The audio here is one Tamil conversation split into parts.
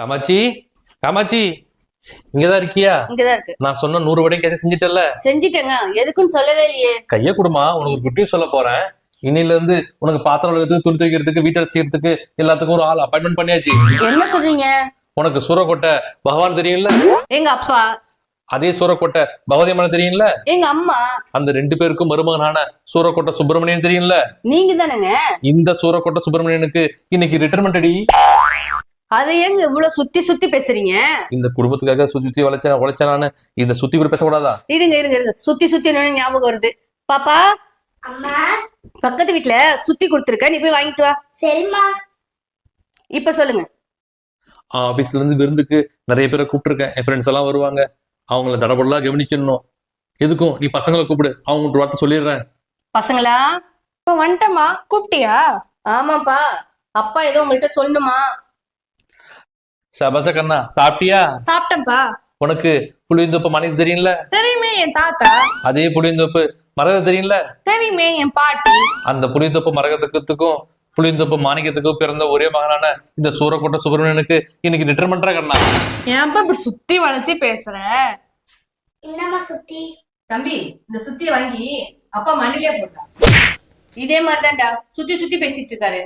காமாட்சி காமாட்சி இங்கதான் இருக்கியா? நான் சொன்ன நூறு வடையும் கேச செஞ்சுட்டல செஞ்சிட்டேங்க. எதுக்குன்னு சொல்லவே இல்லையே. கைய கொடுமா உனக்கு ஒரு குட்டியும் சொல்ல போறேன். இன்னில இருந்து உனக்கு பாத்திரம் கழுவுறதுக்கு துணி துவைக்கிறதுக்கு வீட்டை செய்யறதுக்கு எல்லாத்துக்கும் ஒரு ஆள் அப்பாயின்மெண்ட் பண்ணியாச்சு. என்ன சொல்றீங்க? உனக்கு சூரக்கோட்டை பகவான் தெரியும்ல? எங்க அப்பா? அதே சூரக்கோட்டை பகவதி அம்மன் தெரியும்ல? எங்க அம்மா? அந்த ரெண்டு பேருக்கும் மருமகனான சூரக்கோட்டை சுப்பிரமணியன் தெரியும்ல? நீங்க தானேங்க இந்த சூரக்கோட்டை சுப்பிரமணியனுக்கு இன்னைக்கு ரிட்டர்மெண்ட் அடி அதை ஏங்க இவ்வளவு சுத்தி சுத்தி பேசுறீங்க? இந்த குடும்பத்துக்காக சுத்தி சுத்தி வளைச்ச உழைச்சானு இந்த சுத்தி கூட பேசக்கூடாதா? இருங்க இருங்க இருங்க. சுத்தி சுத்தி என்னன்னு ஞாபகம் வருது. பாப்பா அம்மா. பக்கத்து வீட்ல சுத்தி கொடுத்துருக்க. நீ போய் வாங்கிட்டு வா. சரிம்மா. இப்ப சொல்லுங்க. ஆபீஸ்ல இருந்து விருந்துக்கு நிறைய பேரை கூப்பிட்டுருக்கேன் என் ஃப்ரெண்ட்ஸ் எல்லாம் வருவாங்க. அவங்கள தடபடலாம் கவனிச்சிடணும். எதுக்கும்? நீ பசங்களை கூப்பிடு. அவங்க ஒரு வார்த்தை சொல்லிடுறேன். பசங்களா? இப்போ வந்துட்டமா கூப்பிட்டியா? ஆமாப்பா. அப்பா ஏதோ உங்கள்கிட்ட சொல்லணுமா? சபாச கண்ணா சாப்பிட்டியா? சாப்பிட்டேன்ப்பா உனக்கு புளியந்தோப்பு மனைவி தெரியும்ல? தெரியுமே என் தாத்தா. அதே புளியந்தோப்பு மரகத தெரியும்ல? தெரியுமே என் பாட்டி. அந்த புளியந்தோப்பு மரகதத்துக்கும் புளியந்தோப்பு மாணிக்கத்துக்கும் பிறந்த ஒரே மகனான இந்த சூரக்கோட்டை சுப்பிரமணியனுக்கு இன்னைக்கு ரிட்டர்மெண்டா கண்ணா? ஏன்ப்பா இப்படி சுத்தி வளைச்சு பேசுற? என்னம்மா சுத்தி? தம்பி இந்த சுத்திய வாங்கி அப்பா மண்டிலே போட்டா. இதே மாதிரிதான்டா சுத்தி சுத்தி பேசிட்டு இருக்காரு.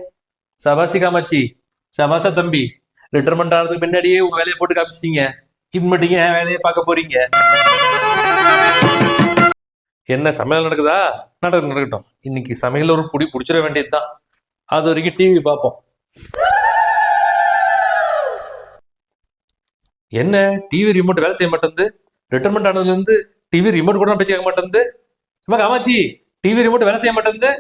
சபாசி காமாச்சி சபாசா தம்பி. ரிட்டர்மெண்ட் ஆகிறதுக்கு முன்னாடியே உங்க வேலையை போட்டு காமிச்சிட்டீங்க. இம்மட்டிங்க என் வேலையை பார்க்க போறீங்க? என்ன சமையல் நடக்குதா? நடக்க நடக்கட்டும். இன்னைக்கு சமையல் ஒரு புடி பிடிச்சிட வேண்டியதுதான். அது வரைக்கும் டிவி பார்ப்போம். என்ன? டிவி ரிமோட் வேலை செய்ய மாட்டேங்குது? ரிட்டர்மெண்ட் ஆனதுலேருந்து டிவி ரிமோட் கூட பேச்சு கேட்க மாட்டேங்குது? அம்மா காமாச்சி டிவி ரிமோட் வேலை செய்ய மாட்டேங்குது?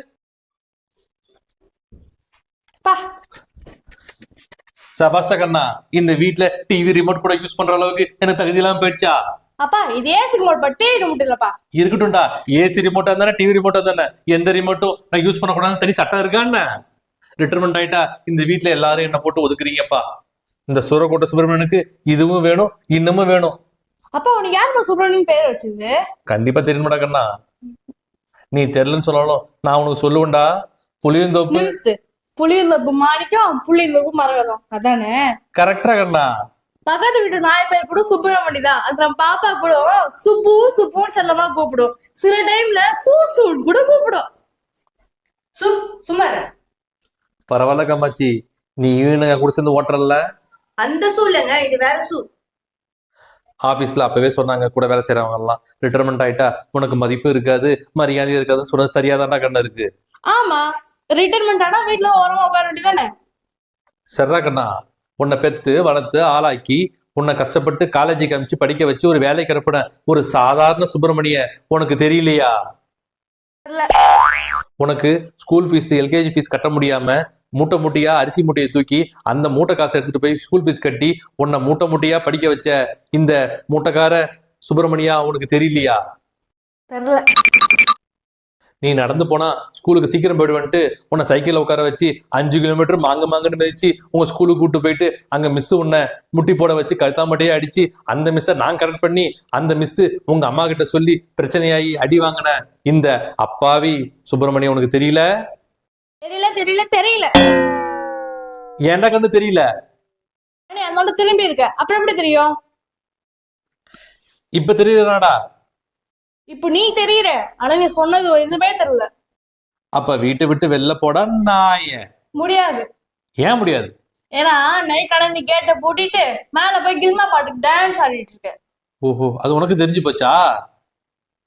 சபாஸ்டா கண்ணா இந்த வீட்ல டிவி ரிமோட் கூட யூஸ் பண்ற அளவுக்கு எனக்கு தகுதி இல்லாம போயிடுச்சா? அப்பா இதே சிக்மோட் பட்டி ரிமோட் இல்லப்பா. இருக்கட்டும்டா. ஏசி ரிமோட்டா இருந்தானே டிவி ரிமோட்டா தானே எந்த ரிமோட்டும் நான் யூஸ் பண்ணக்கூடாதுன்னு தனி சட்டம் இருக்கான்னு ரிட்டர்மெண்ட் ஆயிட்டா இந்த வீட்ல எல்லாரும் என்ன போட்டு ஒதுக்குறீங்கப்பா? இந்த சூரக்கோட்டை சுப்பிரமணியனுக்கு இதுவும் வேணும் இன்னமும் வேணும். அப்பா உனக்கு யாரும்மா சுப்ரமணியன் பேர் வச்சது? கண்டிப்பா தெரியுமாடா கண்ணா. நீ தெரியலன்னு சொன்னாலும் நான் உனக்கு சொல்லுவேன்டா. புளியந்தோப்பு. புளியந்தோப்பு மாணிக்கம் புளியந்தோப்பு மரகதம். அதானே? கரெக்டா கண்ணா. பக்கத்து வீட்டு நாய் பேர் கூட சுப்பிரமணி தான் அது நம்ம பாப்பா கூட சுப்பு சுப்புன்னு செல்லமா கூப்பிடும். சில டைம்ல சூ சூன்னு கூட கூப்பிடும். சு சும்மா இரு. பரவாயில்ல காமாச்சி நீயும் எனக்கு கூட சேர்ந்து ஓட்டுறல்ல? அந்த சூ இல்லைங்க இது வேற சூ. ஆபீஸ்ல அப்பவே சொன்னாங்க கூட வேலை செய்யறவங்க எல்லாம் ரிட்டர்மெண்ட் ஆயிட்டா உனக்கு மதிப்பு இருக்காது மரியாதை இருக்காதுன்னு சொன்னது சரியாதான்டா கண்ணா இருக்கு? ஆமா. ரிட்டைர்மெண்ட் ஆனா வீட்டுல ஓரமா உட்கார வேண்டியதானே சரிடா கண்ணா உன்னை பெத்து வளர்த்து ஆளாக்கி உன்னை கஷ்டப்பட்டு காலேஜுக்கு அனுப்பிச்சு படிக்க வச்சு ஒரு வேலைக்கு அனுப்பின ஒரு சாதாரண சுப்பிரமணிய உனக்கு தெரியலையா? தெரியல. உனக்கு ஸ்கூல் ஃபீஸ் எல்கேஜி ஃபீஸ் கட்ட முடியாம மூட்டை மூட்டையா அரிசி மூட்டையை தூக்கி அந்த மூட்டை காசை எடுத்துட்டு போய் ஸ்கூல் ஃபீஸ் கட்டி உன்னை மூட்டை மூட்டையா படிக்க வச்ச இந்த மூட்டைக்கார சுப்பிரமணியா உனக்கு தெரியலையா? தெரியல. நீ நடந்து போனா ஸ்கூலுக்கு சீக்கிரம் போயிடுவேன்ட்டு உன்னை சைக்கிள்ல உட்கார வச்சு அஞ்சு கிலோமீட்டர் மாங்க மாங்கன்னு மிதிச்சு உங்க ஸ்கூலுக்கு கூட்டு போயிட்டு அங்க மிஸ் உன்னை முட்டி போட வச்சு கழுத்தாமட்டையே அடிச்சு அந்த மிஸ்ஸை நான் கரெக்ட் பண்ணி அந்த மிஸ் உங்க அம்மா கிட்ட சொல்லி பிரச்சனையாகி அடி வாங்கின இந்த அப்பாவி சுப்பிரமணியம் உனக்கு தெரியல? தெரியல தெரியல தெரியல. ஏன்டா கண்ணு தெரியல? அதனால திரும்பி இருக்க. அப்புறம் எப்படி தெரியும்? இப்ப தெரியலனாடா. இப்போ நீ தெரியற. ஆனா நீ சொன்னது எதுவுமே தெரியல அப்ப வீட்டை விட்டு வெளில போடா ஏன் முடியாது. ஏன் முடியாது? ஏன்னா நைட் கலந்து கேட்டை பூட்டிட்டு மேல போய் கில்மா பாட்டுக்கு டான்ஸ் ஆடிட்டு இருக்க. ஓஹோ அது உனக்கு தெரிஞ்சு போச்சா?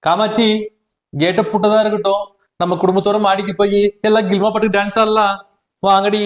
காமாட்சி கேட்ட பூட்டதா இருக்கட்டும். நம்ம குடும்பத்தோட மாடிக்கு போய் எல்லாம் கில்மா பாட்டுக்கு டான்ஸ் ஆடலாம். வாங்கடி.